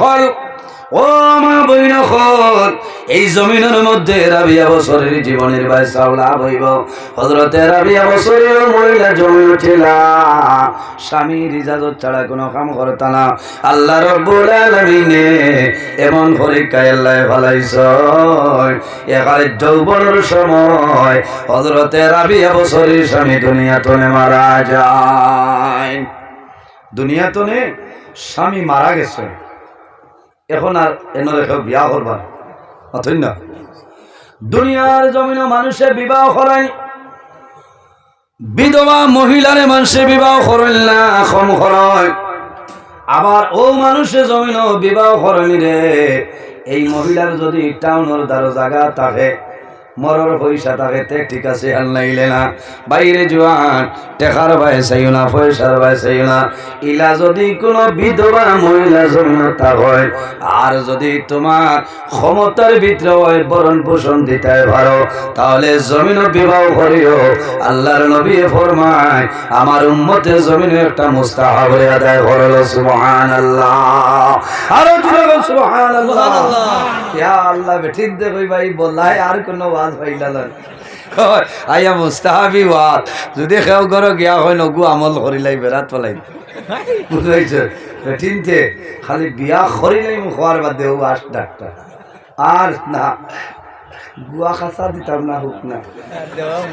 হল ও মা বইন হল এই জমিনের মধ্যে রাবিয়া বছরের জীবনের বাই চাউলা বইব হজরতে রাবিয়া বছরের মহিলা জমি উঠিলা স্বামীর ইজাজত ছাড়া কোনো কাম করতা না। আল্লাহ রব্বুল আলামিনে এমন পরীক্ষায় আল্লাহ ফলাইছ একালে যৌবনের সময় হজরতে রাবিয়া বছরের স্বামী দুনিয়া তনে মারা যায়। দুনিয়া তনে স্বামী মারা গেছে। এখন আর এন রেখে বিয়া করবার অথই না। দুনিয়ার জমিন মানুষে বিবাহ করায়, বিধবা মহিলারে মানুষে বিবাহ করেন না, এখন করায়। আবার ও মানুষে জমিন বিবাহ করেনি রে। এই মহিলার যদি টাউনের দ্বারা জায়গা থাকে মরর পয়সা থাকে তে ঠিক আছে আর নাইলে না। বাইরে জোয়ান টেকার ভাই চাইও না পয়সার ভাই চাইও না। ইলা যদি কোনো বিধবা মহিলা জমিনতা হয় আর যদি তোমার ক্ষমতার ভিতরে হয় বরণ পোষণ দিতে পারো তাহলে জমিন বিবাহ করিও। আল্লাহর নবী ফরমায় আমার উম্মতের জমিনে একটা মুস্তাহাব আদায় করল সুবহানাল্লাহ। আরও জোরে বল সুবহানাল্লাহ। ইয়া আল্লাহ বেঠিক দে কই ভাই বলাই আর কোনো ওয়াজ মুস্তাহাবি ওয়াজ যদি কেউ ঘর গিয়া হয়, নগু আমল করিলাই বেড়াত পলাই বুঝাইছে? বেঠিনতে খালি বিয়া করিলাই খোয়ার বাদ দেও আস ডাক্তার আর না গুয়া খাসা দিতাম না হুক না।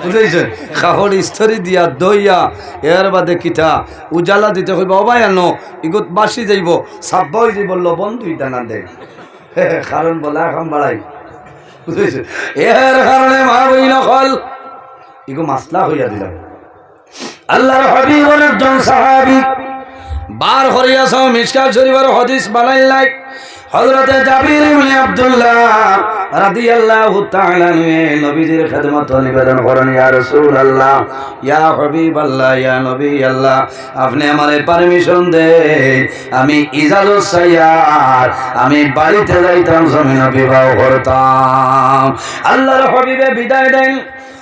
বুঝাইছে? খাহর স্তরি দিয়া দইয়া এর বাদে কিতা। উজালা দিতে হইব অবাই আনো, ইগত বাসি যাইব সাব্বা হয়ে যাইব লবণ দুইটা না দেয় কারণ বলা এখন বাড়াই এর কারণে মা বই নকল। এগো মাসলা হইয়া দিলাম। আল্লাহর হাবিব অনেকজন সাহাবি। বার হরিয়াছ মিসকাল শরীফের হাদিস বানাইলাই। হযরতে জাবির ইবনে আব্দুল্লাহ রাদিয়াল্লাহু তাআলা নিয়ে নবীজির খেদমত নিবেদন করেন, ইয়া রাসূলুল্লাহ, ইয়া হাবিবাল্লাহ, ইয়া নবী আল্লাহ আপনি আমারে পারমিশন দে আমি ইজাজত সাইয়ার আমি বাড়িতে যাইতাম, জমিন বিবাহ করতাম। আল্লাহর হাবিবে বিদায় দেন।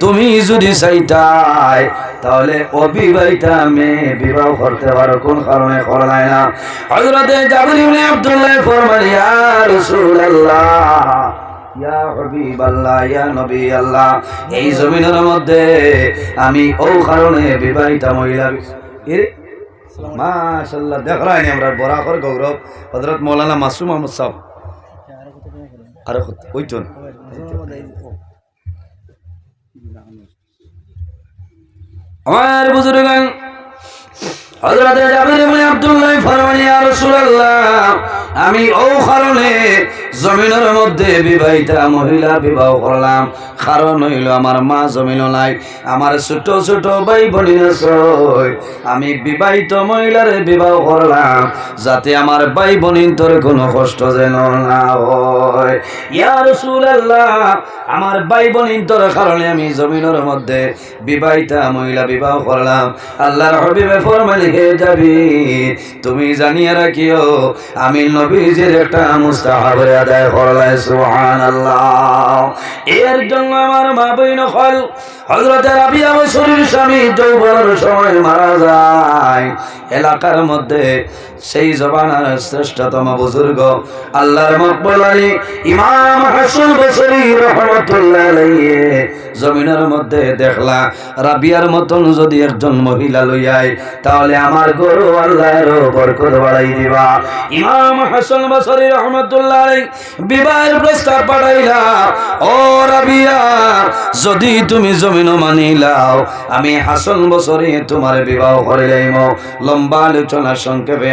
তুমি যদি চাইতাই, তাহলে অবিবাহিতা মেয়ে বিবাহ করতে পারো, কোন কারণে করলাই না। হযরতে জাবির ইবনে আব্দুল্লাহ রাসূলুল্লাহ আল্লাহ এই জমিনের মধ্যে আমি ও কারণে বিবাহিতা মহিলা এরে, মাশাআল্লাহ দেখলাই আমরা বরাকর গৌরব, হযরত মাওলানা মাসুম আহমদ সাহেব। আর ওইজন। আমার বুজুর্গান হযরত জাবির ইবনে আব্দুল্লাহ ফরমানি ইয়া রাসূলুল্লাহ আমি ও কারণে জমিনের মধ্যে বিবাহিতা মহিলা বিবাহ করলাম। কারণ হইল আমার মা জমিন নাই, আমার ছোট ছোট ভাই বোন আমি বিবাহিত মহিলারে বিবাহ করলাম, যাতে আমার ভাই বোনিন তোর কোনো কষ্ট যেন না হয়। ইয়া রাসূলুল্লাহ, আমার ভাই বোনিন তোর কারণে আমি জমিনের মধ্যে বিবাহিতা মহিলা বিবাহ করলাম। আল্লাহর হবিবে ফরমালি হে যাবি তুমি জানিয়ে রাখিও, আমি নবীজির একটা মুস্তাহাব আদায় করলাই সুবহানাল্লাহ। এর জন্য আমার মা বইন হল হজরতের আবি আমার শরীর স্বামী যৌবনের সময় মারা যায়। এলাকার মধ্যে সেই জবানার শ্রেষ্ঠতম বুজুর্গ আল্লাহর মকবুল ইমাম হাসান বসরি রহমাতুল্লাহ আলাইহি। জমিনের মধ্যে দেখলা, রাবিয়ার মতন যদি একজন মহিলা লইয়াই তাহলে আমার গরু আল্লাহর বরকত বাড়াই দিবা। ইমাম হাসান বসরি রহমাতুল্লাহ আলাইহি বিবাহের প্রস্তাব পাঠাইলা, ও রাবিয়া, যদি তুমি জমিন মানিলাও আমি হাসন বছরে তোমার বিবাহ করে যাইম লম্বা আলোচনা সংক্ষেপে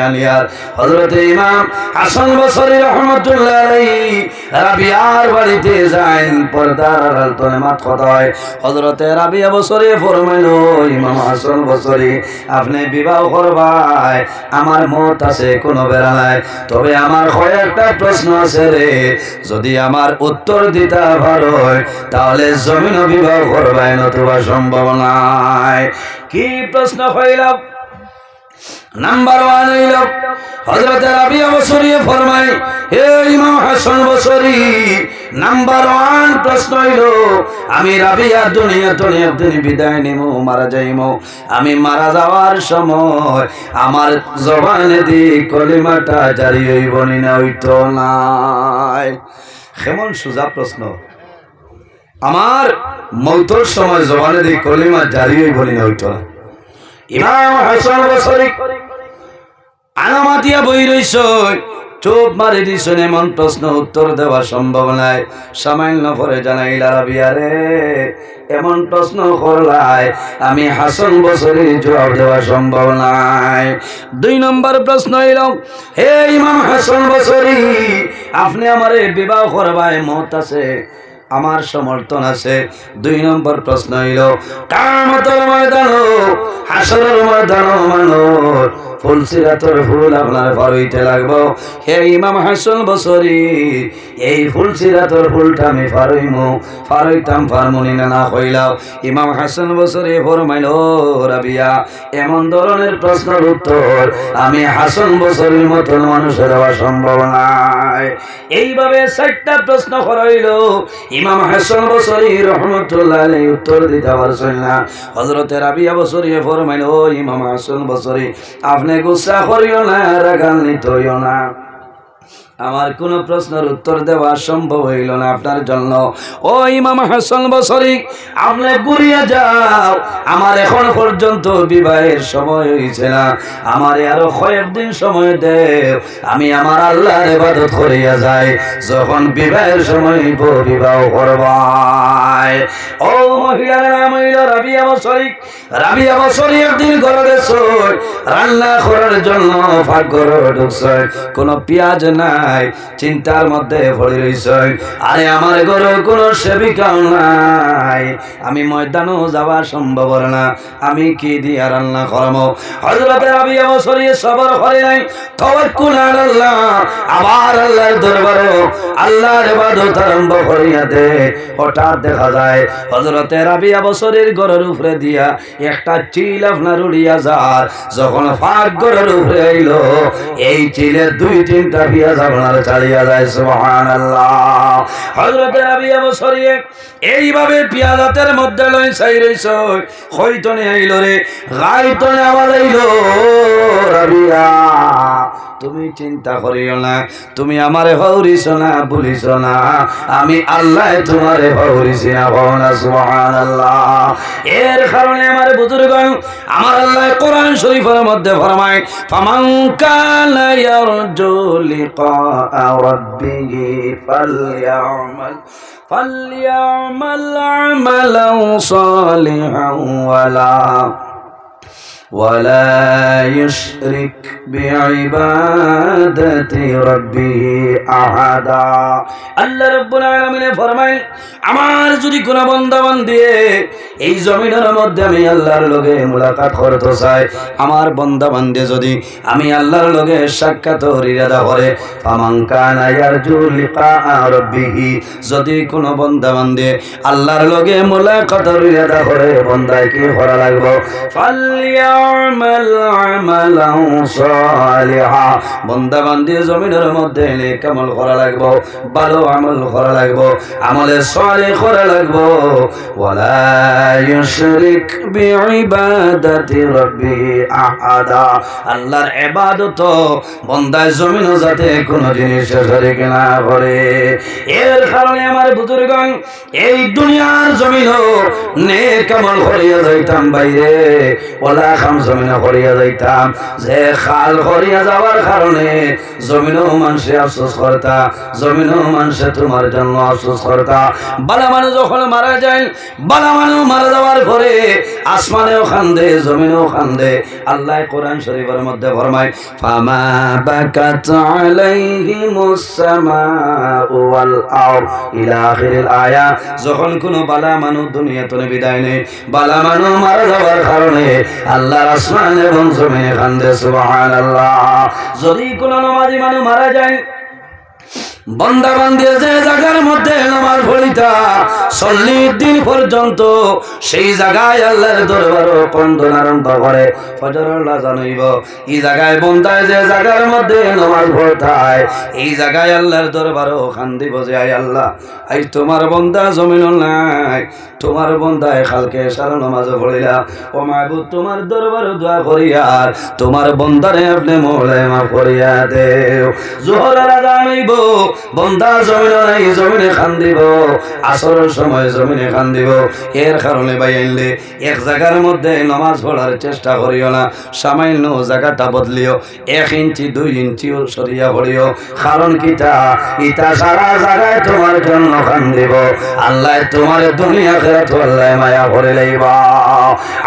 আপনি বিবাহ করবাই, আমার মত আছে, কোনো বেড়া নাই। তবে আমার কয়েকটা প্রশ্ন আছে রে। যদি আমার উত্তর দিতে ভালো তাহলে জমিন বিবাহ করবাই, নতুবা সম্ভব নাই। কি প্রশ্ন হইলাম নাম্বার ওয়ান হইল হজরত রাবিয়া বসরি ফরমাই হে ইমাম হাসান বসরি, নাম্বার ওয়ান প্রশ্ন হইল, আমি রাবিয়া দুনিয়া তো একদিন বিদায় নিব মারা যাইম। আমি মারা যাওয়ার সময় আমার জবানে দি কলিমাটা জারি হইব নি হইতো নাই। কেমন সোজা প্রশ্ন। আমার মৌতর সময় জবানে দি কলিমা জারি হইব না হইতো না ইমাম হাসান বসরি আনামাতিয়া বই রইছ, চোপ মারি দিছ এমন প্রশ্ন উত্তর দেওয়া সম্ভব নাই। সামান্য পরে জানাইলা রাবিয়ারে এমন প্রশ্ন করলাই, আমি হাসন বছরে জবাব দেওয়া সম্ভব নাই। দুই নম্বর প্রশ্ন এল হে ইমাম হাসন বছরি আপনি আমারে বিবাহ করবায় মত আছে? আমার সমর্থন আছে। দুই নম্বর প্রশ্ন হইল কামতর ময়দান হাসরের ময়দান মানুষ ফুল সিরাতর ফুল আপনার ফারইতে লাগবো। হে ইমাম হাসান বসরি, এই ফুলটা আমি না হইলাও ইমাম হাসান বসরি ফরমাইল রাবিয়া, এমন ধরনের প্রশ্নের উত্তর আমি হাসান বসরির মতন মানুষের দেওয়া সম্ভব নাই এইভাবে চারটা প্রশ্ন করাইল। ইমাম হাসান বসরি রহমতুল্লাহ উত্তর দিতে পারছেন না। হজরতে রাবিয়া বসরি ফরমাইল ইমাম হাসান বসরি, আপনি গুসা করিও না রাগান্বিত না। আমার কোন প্রশ্নের উত্তর দেওয়া সম্ভব হইল না আপনার জন্য। ও ইমাম হাসান বসরি, আপনি ঘুরিয়ে যাও। আমার এখন পর্যন্ত বিবাহের সময় হয়েছে না। আমার আরও কয়েকদিন সময় দেও। আমি আমার আল্লাহর ইবাদত করিয়া যাই। যখন বিবাহের সময় বিবাহ করবাই ও মহিলার নাম হইল রাবিয়া বসরি রাবিয়া বসরি একদিন ঘরে গেছ রান্না করার জন্য ভাগ করে ঢুকছে। কোনো পেঁয়াজ নাই, চিন্তার মধ্যে পড়ে রইছে আরে আমার ঘরে কোনো সেবিকাও নাই। আমি ময়দানও যাওয়া সম্ভব না। আমি কি দিয়া রান্না করব? হজরতের আবি অবসরে সবর করে নাই। তওয়াক্কুল আল্লাহ আবার আল্লাহর দরবারে আল্লাহর ইবাদত আরম্ভ করিয়া দে। হঠাৎ দেখা যায় হজরতের রাবি অবসরের ঘরের উপরে দিয়া একটা চিল আপনার উড়িয়া যার। যখন ফাঁক ঘরের উপরে আইলো, এই চিলের দুই তিনটা পিয়াজ আপনার চালিয়া যায় সুবহান আল্লাহ হজরতের রাবি সরিয়ে এইভাবে পিয়াদাতের মধ্যে লই চাই রইছ, হইতনে আইল রে, গাইতনে আবার আইল, রাবিয়া। তুমি চিন্তা করিও না, তুমি আমারে হৌরিছ না বলিছ না। আমি আল্লাহ তোমারে হৌরিছি না ভাবনা সুহান আল্লাহ এর কারণে আমার বুজুর্গ আমার আল্লাহ কোরআন শরীফের মধ্যে ফরমায়, ফামান কালা ইয়ারজু লিকা রাব্বিহি ফালইয়ামাল ফালইয়ামাল ولا يشرك بعبادة ربه أحدا الله رب العالمين فرمائل আমার যদি কোন বন্দাবান দিয়ে এই জমিনের মধ্যে আমি আল্লাহর লগে মুলাকাত করতে চাই, আমার বন্দাবান দিয়ে যদি আমি আল্লাহর লগে সাক্ষাৎ ইরাদা করে যদি কোন বন্দাবান দিয়ে আল্লাহর লগে মুলাকাত ইরাদা করে বন্দায় কি করা লাগবে? বন্দাবান দিয়ে জমিনের মধ্যে নেক আমল করা লাগবে, ভালো আমল করা লাগবে আমলে করা লাগবে। আহাদা। আল্লাহর জমিন যাতে শরীক না করে এর কারণে আমার বুজুর্গণ, এই দুনিয়ার জমিন করিয়া যাইতাম বাইরে। ওলা খাম জমিনে হরিয়া যাইতাম। যে খাল হরিয়া যাওয়ার কারণে জমিনও মানুষে আফসোস করতা, জমিনও মানুষে তোমার জন্য আফসোস করতা। বালা মানুষ যখন মারা যায়, বালা মানুষ মারা যাওয়ার পরে আসমানেও খান্দে, জমিনেও খান্দে। আল্লাহ কোরআন শরীফের মধ্যে ফরমায়, ফামা বাকাত আলাইহিমুস সামাউ ওয়াল আরদ। ইলা আখিরিল আয়া, যখন কোনো বালা মানুষ দুনিয়াতে বিদায় নেই বালা মানুষ মারা যাওয়ার কারণে আল্লাহর আসমান এবং জমিনে খান্দে, সুবহানাল্লাহ। যদি কোনো নমাজি মানুষ মারা যায় বন্দা বান্দিয়ে যে জায়গার মধ্যে পড়িতা চল্লিশ দিন পর্যন্ত সেই জায়গায় দরবার জানাইব, এই জায়গায় যে জায়গার মধ্যে পড়তায় এই জায়গায় দরবার আয় আল্লাহ, আই তোমার বন্দা জমিন নাই, তোমার বন্দায় খালকে সারা নামাজ পড়িলা। ও মাহবুব, তোমার দরবার দোয়া করিয়ার তোমার বন্দারে আপনি মোলে মা করিয়া দেও। জোহরের আজান হইব বন্দা জমিনে নাই, জমিনে খান দিব। আসরের সময় জমিনে খান দিব। এর কারণে আইনলে এক জায়গার মধ্যে নামাজ পড়ার চেষ্টা করিও না, সামান্য জায়গাটা বদলিও। এক ইঞ্চি, দুই ইঞ্চি সরিয়া পড়িও। কারণ কিটা ইটা সারা জায়গায় তোমার জন্য খান দিব। আল্লাহ তোমার দুনিয়া খেরাত আল্লাহ মায়া করে লইবা।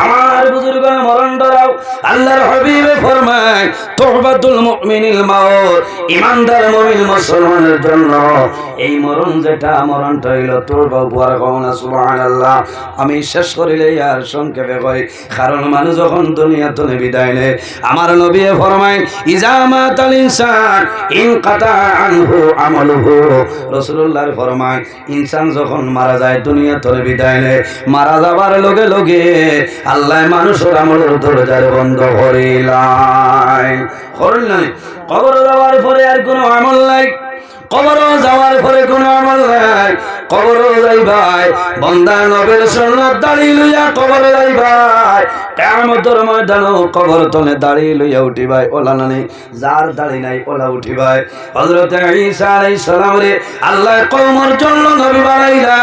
আমার বুজুর্গ মরণ ডরাও আল্লাহর হবিবে ফরমায়, তোহবাতুল মুমিনিল মাউত, ইমানদার মুমিন মুসলমানের জন্য। এই মরণ যেটা, মরণটা হইল তোর বুয়ার কমনা সুবহানাল্লাহ। আমি শেষ করিলে আর সংক্ষেপে কই, কারণ মানুষ যখন দুনিয়া তুলে বিদায় নেয় আমার নবী ফরমায় ইজামাত আল ইনসান, ইন কাতা আনহু আমলুহু। রাসূলুল্লাহর ফরমায়, ইনসান যখন মারা যায় দুনিয়া তুলে বিদায় নেয় মারা যাবার লগে লগে আল্লাহ মানুষের আমলের দরজার বন্ধ করিলাই। করিলাই। কবর যাওয়ার পরে আর কোনো আমল নাই। কবর যাওয়ার পরে কোনো আমল নাই। কবর যাই ভাই, বন্দা নবের সন্ন্যত দাঁড়িয়ে লইয়া কবর যাই ভাই। কেমতর ময়দান কবর তলে দাঁড়িয়ে লইয়া উঠি ভাই, ওলা নানি, যার দাঁড়ি নাই ওলা উঠি ভাই। হজরত ঈসা আলাইহিস সালাম রে আল্লাহ কওমের জন্য নবী বানাইলা।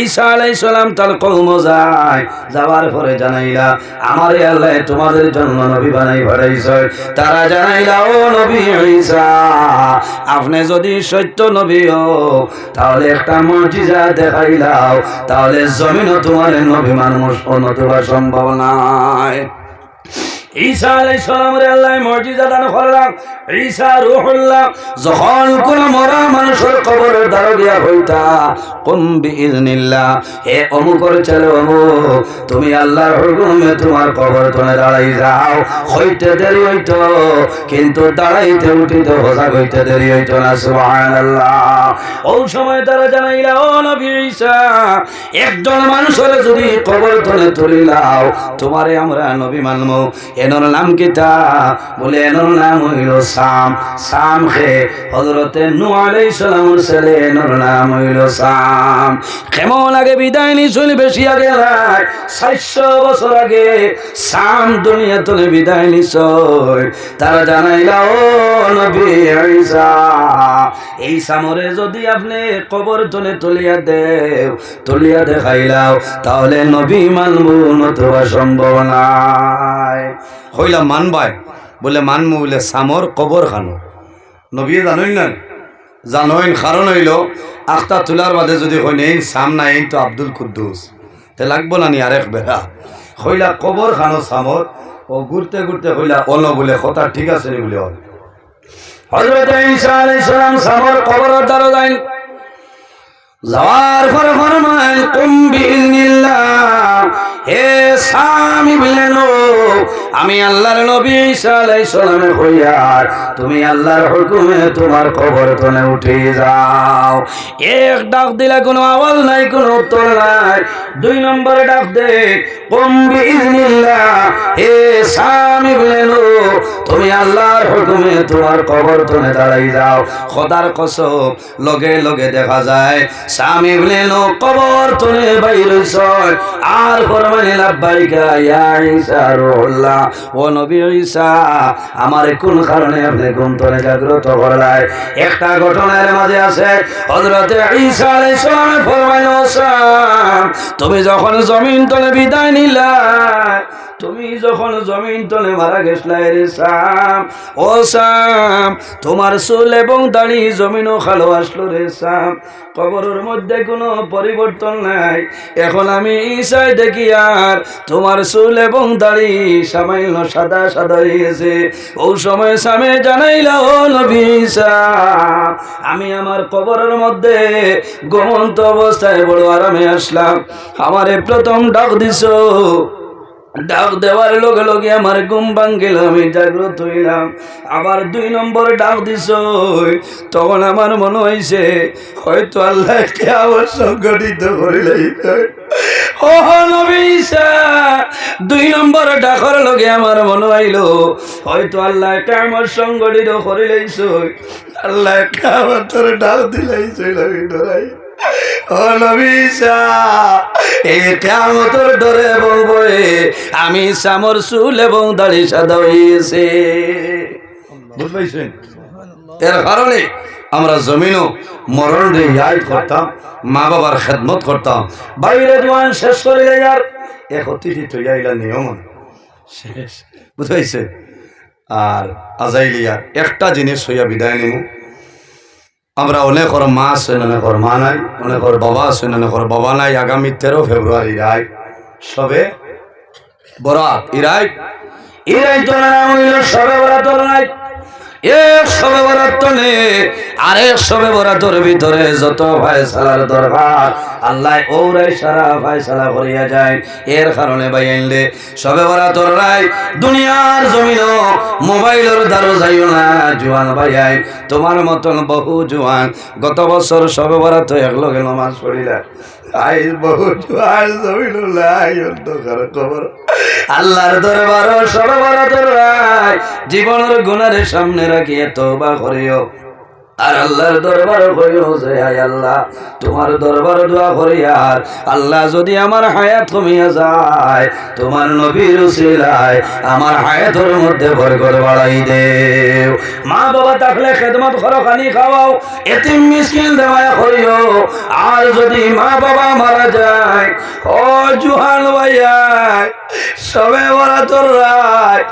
ঈসা আলাইহিস সালাম তার কওম যায়, যাওয়ার পরে জানাইলা, আমারে আল্লাহ তোমাদের জন্য নবী বানাই পাঠাইছে। তারা জানাইলা, ও নবী ঈসা, আপনি যদি সত্য নবী হও, তাহলে একটা মর্যাদা দেখাইলাও তাহলে জমিনও তোমার নবী মানুষ সম্ভাবনায় আলাইহিস সালামের আল্লাহ মর্যাদা দান করলাম। যখন কোন মরা মানুষের কবরের দ্বার দিয়া হইতা হে অমুকর তুমি আল্লাহর হুকুমে তোমার কবর তলে দাঁড়াই যাও। হইতে দেরি হইতো, কিন্তু দাঁড়াইতে উঠিতে হোসা হইতে দেরি হইতো না, সুবহানাল্লাহ। ওই সময় তারা জানাইলা, ও নবী একজন মানুষের যদি কবর তলে তুলিলাও, তোমারে আমরা নবী মানবো এনর নাম কিতা? বলে, এনর নাম হইল সাম। সাম খে হজরতে নু আলাইহিস সালামের ছেলে এনর নাম হইল সাম। কেমন আগে বিদায় নি চলি বেশি আগে নাই সাতশো বছর আগে সাম দুনিয়া তুলে বিদায় নিছ তারা জানাইলা, ও নবী ঈসা, এই সামরে যদি আপনি কবর তুলে তুলিয়া দেও, তুলিয়া দেখাইলাও, তাহলে নবী মানব নতুবা সম্ভব নাই। হইলাম মানবাই, বলে মানবো বলে সামর কবর খানো। নবী জানোই না জানোইন কারণ হইল, আখতা তোলার বাদে যদি হয় নেই, সাম নাই তো আব্দুল কুদ্দুস। তে লাগবো না নি আরেক বেড়া? হইলা কবর খানো সামর, ও ঘুরতে ঘুরতে হইলা অন্য বলে, কথা ঠিক আছে নি বলে অল। হজরত ঈসা আলাইহিস সালাম সামর কবরের দ্বারা যাওয়ার পর ফরমান তুমি হে স্বামী বললেন আমি আল্লাহর নবী সালাই আলাইহিস সালামে হইয়ার তুমি আল্লাহর হুকুমে তোমার খবর তনে উঠে যাও। এক ডাক দিলে কোনো আওয়াজ নাই, কোনো উত্তর নাই। দুই নম্বরে ডাক দে। কুম বিইজনিল্লাহ, হে সামি তুমি আল্লাহর হুকুমে তোমার কবর তলে দাঁড়াই যাও খোদার কসম, লগে লগে দেখা যায় স্বামী বলেন কবর তলে বাইর আর ফরমানে লাব্বাইকা, ইয়া ঈসা ও নবী আমার কোন কারণে আপনি ঘুম তলে জাগ্রত করলাই একটা ঘটনার মাঝে আছে তুমি যখন জমিন তলে বিদায় নিলা তুমি যখন জমিন তলে মারা গেছলাই রে সাম, ও সাম, তোমার চুল এবং দাড়ি জমিনও খালো আসলো রে সাম। কবরের মধ্যে কোনো পরিবর্তন নাই। এখন আমি ঈশাই দেখি আর তোমার চুল এবং দাড়ি সামান্য সাদা সাদা হয়ে গেছে ও সময় সামে জানাইলা, ও আমি আমার কবরের মধ্যে ঘুমন্ত অবস্থায় বড় আরামে আসলাম। আমারে প্রথম ডাক দিছ ডাক দেওয়ার লগে লগে আমার ঘুম ভাঙ্গিল আমি জাগ্রত হইলাম। আবার দুই নম্বর ডাক দিছ তখন আমার মনে হয়েছে হয়তো আল্লাহকে আবার সংগঠিত করিলেই দুই নম্বর ডাকর লগে আমার মনে হইল, হয়তো আল্লাহ আমার সংগঠিত করিলেইছ আল্লাহ আমার তোর ডাক ডরাই। ও নবীসা এই কেমতর ডরে বলব আমি সামর চুল এবং দাড়ি সাদা হয়েছে বুঝবাইছেন এর কারণে আমরা জমিনও মরণ রে ইয়াদ করতাম মা বাবার খেদমত করতাম। বাইরে দোয়ান শেষ করে আর এক অতিথি তো ইয়াইলা নিয়ম। শেষ। বুঝাইছে আর আজাইলিয়া একটা জিনিস হইয়া বিদায় নিমু। আমরা অনেক অনেকর মা আছেন অনেকর মা নাই অনেকর বাবা আছেন অনেকর বাবা নাই। আগামী তেরো ফেব্রুয়ারি রায়, সবে বরাত ইরাই ইরাই তো নাম হইল সবে বরাত নাই এক সবে বরাত নে আরেক সবে বরাতর ভিতরে যত ফায়সালার দরকার আল্লাহ ওরাই সারা ফায়সালা করিয়া যায়। এর কারণে ভাই আনলে সবে বরাতর নাই, দুনিয়ার জমিন মোবাইলের দ্বারা যাইও না, জোয়ান ভাই আই তোমার মতন বহু জোয়ান, গত বছর সবে বরাত একলগে নমাজ পড়িলা। আই বহু জোয়ান জমিন খবর। আল্লাহর দরবার রায় জীবনের গুণারে সামনে রাখিয়ে তওবা করিও। আর আল্লাহর দরবার করিও যে, হায় আল্লাহ, তোমার দরবার দোয়া করি আর আল্লাহ যদি আমার হায়াত কমিয়া যায়, তোমার নবীর উসিলায় আমার হায়াতের মধ্যে বরকত বাড়াই দেও। মা বাবা থাকলে খেদমত করো, খানি খাওয়াও, এতিম মিসকিন দেওয়া করিও। আর যদি মা বাবা মারা যায়, ও জুহান ভাইয়াই সবে ওরা তোর রায়,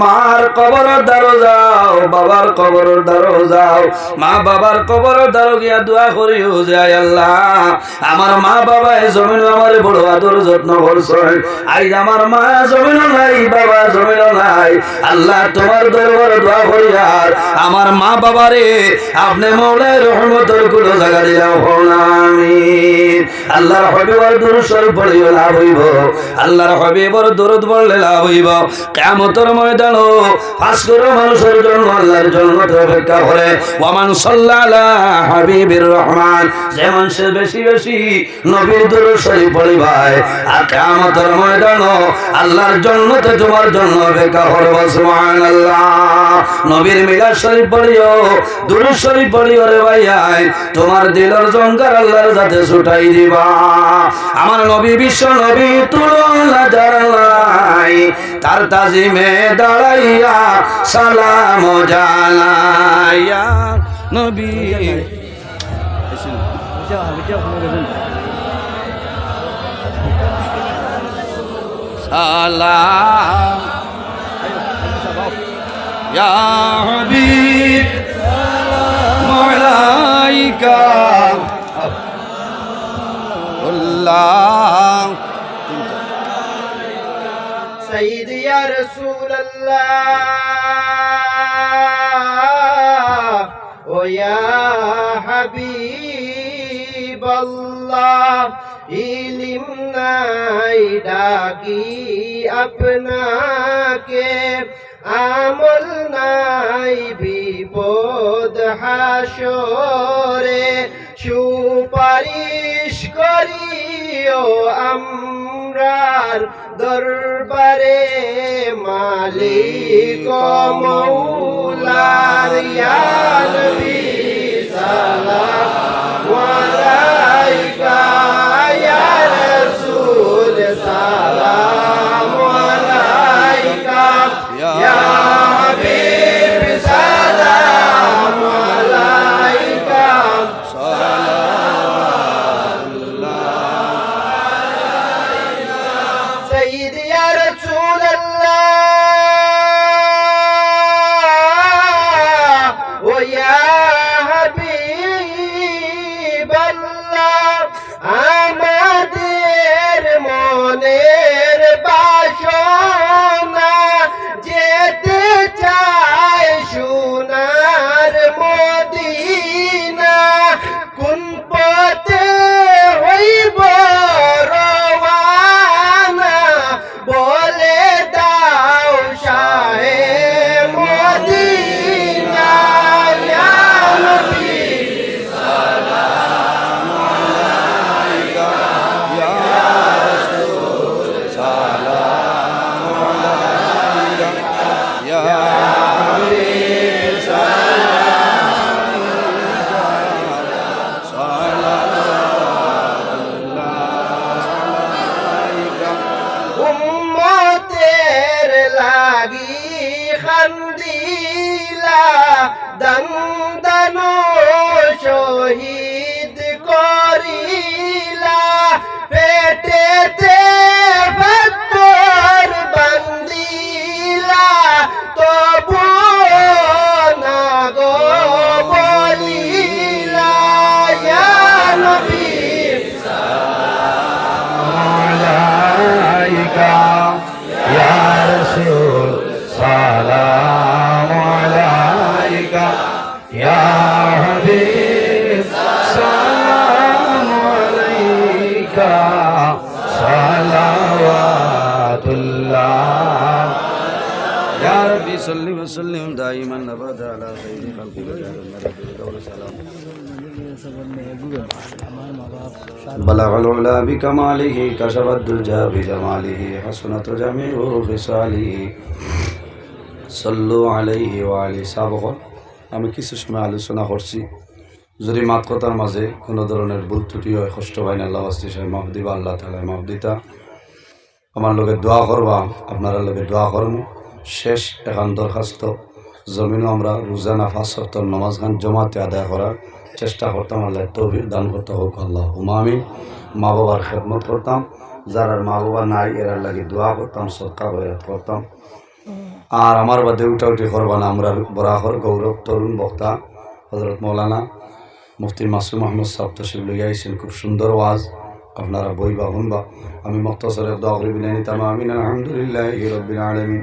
মার কবর দ্বারো যাও বাবার কবর দ্বারো যাও মা বাবার কবর দ্বারো গিয়া দোয়া করিও যায় আল্লাহ। আমার মা বাবা জমিন আমার বড় আদর যত্ন করছেন। আজ আমার মা জমিন নাই, বাবা জমিন নাই। আল্লাহ তোমার দরবার দোয়া করি আর। আমার মা বাবারে আপনি মৌলায় রহমতেরগুলো জায়গা দিলাম আমিন। আল্লাহর হবিবর দূর স্বরূপ পড়িও লাভ হইব। আল্লাহর হবিবর দূরত পড়লে লাভ হইব। কেমতর ময়দান ফাঁস করে মানুষের জন্য আল্লাহর জন্য অপেক্ষা করে। ওমান রহমান। পড়ি ভাই তোমার জন্য অপেক্ষা করব, সুবহানাল্লাহ। নবীর মিলাদ শরীফ পড়িও দূর শরীফ পড়িও রে ভাই আই তোমার দিলের জঙ্কার আল্লাহর যাতে ছুটাই দিবা। আমার নবী বিশ্ব নবী তুলনা তার তাজিমে দাঁড়াইয়া সালাম জানাইয়া نبي. سلام. يا حبيب مولايك. الله سيدي يا رسول الله. ওয়া হাবিবাল্লাহ ডাকি আপনাকে আমল নাই বিপদ হাসরে সুপারিশ করি করিও আমরার দরবারে মালিক মৌলার ইয়া নবী সালাম। وسلم دائما ابدا على خير خلق سلام بلغ العلا بكماله كشف الدجى بجماله حسنت جميع خصاله صلوا عليه وعلى সাবক আমি কিছু সময় আলোচনা করছি যদি মাত কথার মাঝে কোনো ধরনের ভুল ত্রুটি হয় কষ্ট হয় না আল্লাহ আস্তি সাহেব মাফ দিবা আল্লাহ তালা মাফ দিতা আমার লগে দোয়া করবা আপনারা লগে দোয়া করম শেষ এখান দরখাস্ত। জমিনও আমরা রোজানা ফাঁস সপ্তাহ নমাজ খান জমাতে আদায় করার চেষ্টা করতাম। আল্লাহ তৌফিক দান করতে হোক আল্লাহ হুমামি মা বাবার খেদমত করতাম। যারা মা বাবা নাই এরার লাগে দোয়া করতাম, সৎকা বয়াত করতাম। আর আমার বাদে উঠা উঠি করবা না, আমরা বরাহর গৌরব তরুণ বক্তা হজরত মৌলানা মুফতি মাসুম আহমদ তসিফ লইয়া আইসেন খুব সুন্দর ওয়াজ, আপনারা বই বা। শুনবা আমি মক্তসরে দোয়া করি বিনাই নিতাম আমিন, আলহামদুলিল্লাহ রব্বিল আলামিন।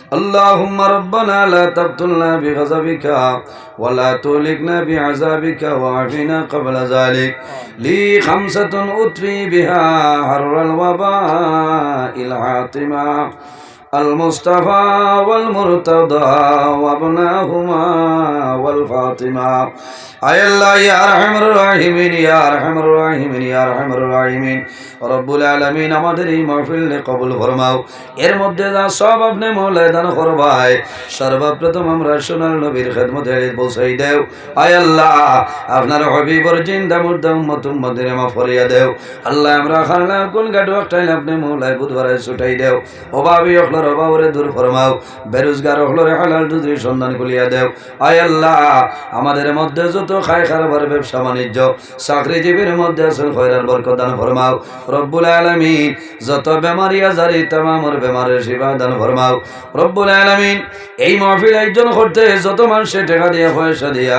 اللهم ربنا لا تقتلنا بغضبك ولا تهلكنا بعذابك وعافنا قبل ذلك لي خمسة أطفي بها حر الوباء العاطمة المصطفى والمرتضى وابناهما والفاطمة أي الله يا أرحم الراحمين يا أرحم الراحمين يا أرحم الراحمين রব্বুল আলমিন আমাদের এই মহফিল কবুল ফরমাও এর মধ্যে যা সব আপনি মৌলায় দান করবাই সর্বপ্রথম আমরা সোনার নবীর খেদমতে পৌঁছাই দেও আয় আল্লাহ আপনার হবিবর জিন্দা মুর্দা উম্মত উম্মতের মা ফরিয়া দেও আল্লাহ আমরা খানা কোন গাড়ি একটাই আপনি মৌলায় বুধবারে ছুটাই দেও অভাবী অখলর অভাবরে দূর ফরমাও, বেরোজগার অখলরে হালাল দুধের সন্ধান খুলিয়া দেও। আয় আল্লাহ, আমাদের মধ্যে যত খায় খারাপের ব্যবসা বাণিজ্য, চাকরিজীবীর মধ্যে আছেন খয়রার বরকত দান ফরমাও। রব্বুল আলামিন, যত বেমারি আজারি, তামামর বেমারের সেবা দান ফরমাও। রব্বুল আলামিন, এই মাহফিল আয়োজন করতে যত মানুষে টাকা দিয়া, পয়সা দিয়া,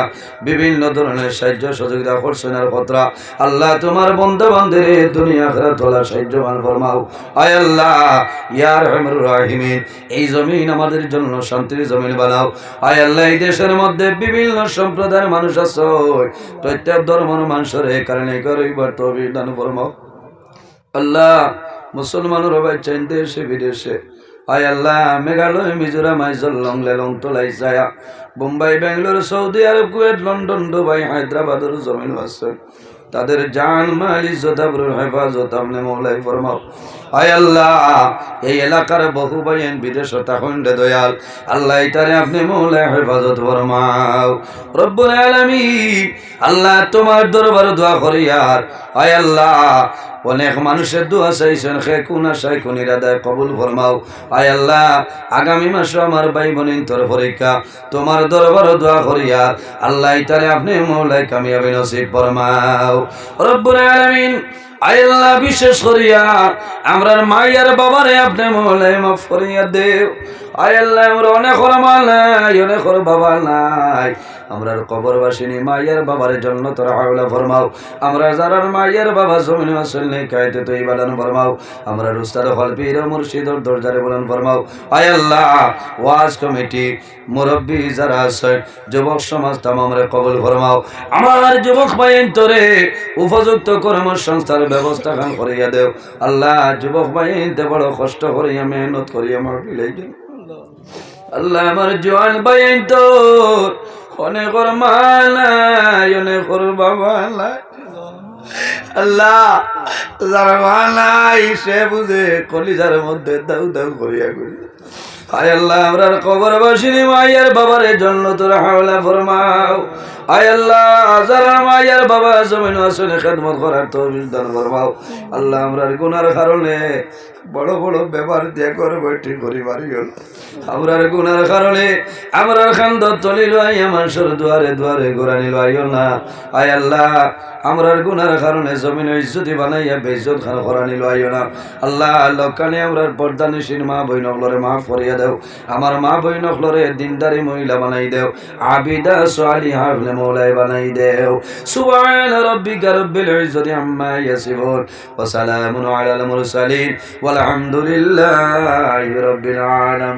বিভিন্ন ধরনের সাহায্য সহযোগিতা করছেন আর পত্রা আল্লাহ তোমার বন্ধু বান্ধবের দুনিয়া খেলা তোলা সাহায্যবান ফরমাও। আয় আল্লাহ ইয়ার রহমুর এই জমিন আমাদের জন্য শান্তির জমিন বানাও। আয় আল্লাহ, এই দেশের মধ্যে বিভিন্ন সম্প্রদায়ের মানুষ আছে। প্রত্যেক ধর্মের মানুষের কারণে দান ফরমাও। আল্লাহ মুসলমানের বাচ্চা দেশে, বিদেশে। আয় আল্লাহ, মেঘালয়, মিজোরাম, আইজল লং লেলং তোলাই যায় Bombay, Bangalore, Saudi Arab, Kuwait, London, Dubai, হায়দ্রাবাদের জমিন আছে। তাদের জান, মাল, ইজ্জত আবরুর হেফাজত আপনি মৌলাই ফরমাও। আয় আল্লাহ, এই এলাকার বহু বাইন বিদেশ তাহন্ডে দয়াল। আল্লাহ তারে আপনি মৌলাই হেফাজত ফরমাও। রব্বুল আলামিন, আল্লাহ তোমার দরবার দোয়া করি আর। আয় আল্লাহ অনেক মানুষের দোয়া চাইছেন সে কোন আশায় কোন ইরাদায় কবুল ফরমাও। আয় আল্লাহ, আগামী মাসে আমার ভাই বোনিন তোর পরীক্ষা, তোমার দরবার দোয়া করিয়া আল্লাহ তারে আপনি মৌলাই কামিয়াবি নসিব ফরমাও। রব্বুল আলামিন আল্লাহ বিশেষ করিয়া আমরার মাইয়ার বাবারে আপনি মৌলাই মাফ করিয়া দেও। আয় আল্লাহ, আমরা অনেক মাল নাই, অনেক বাবা নাই। আমরার কবরবাসিনী মাইয়ার বাবার জন্য তোরা হাওলা ফরমাও। আমরা যারার মাইয়ার বাবা জমিন আসল নেই কাইতে তো ইবাদান ফরমাও। আমরা রুস্তার হলপির মুর্শিদর দরজারে বলেন ফরমাও। আয় আল্লাহ, ওয়াজ কমিটি, মুরব্বী যারা আছেন, যুবক সমাজ তাম আমরা কবল ফরমাও। আমার যুবক বাইন তোরে উপযুক্ত কর্মসংস্থার ব্যবস্থা খান করিয়া দেও। আল্লাহ, যুবক বাইন তে বড় কষ্ট করিয়া মেহনত করিয়া আমার আল্লাহ আমার জোয়ান বাইন তোর। অনেকর মালাই অনেক অনেকর বাবা আল্লাহ, যার মালাই সে বুঝে কলিজার মধ্যে দাউ দাউ করিয়া করি আল্লাহ আল্লাহ, যারা মায়ের বাবা জমিন আসনে দুয়ারে দুয়ারে না। আয় আল্লাহ আমরার গুনার কারণে জমিন ইজ্জতি বানাইয়া বেইজ্জত খান করানি লইও না। আল্লাহ, লকানি আমরার পর্দা নিশিন মা বই নকলরে মা ফরিয়া দেও। আমার মা বই নফলরে দিনদারি মহিলা বানাই দেও। আবিদা সোয়ালি হাবলে মৌলাই বানাই দেও। সুবহান রব্বিকা রব্বিল ইজ্জতি আম্মা ইয়াসিফুন ওয়া সালামুন আলাল মুরসালিন। ওয়াল আলহামদুলিল্লাহি রব্বিল আলামিন।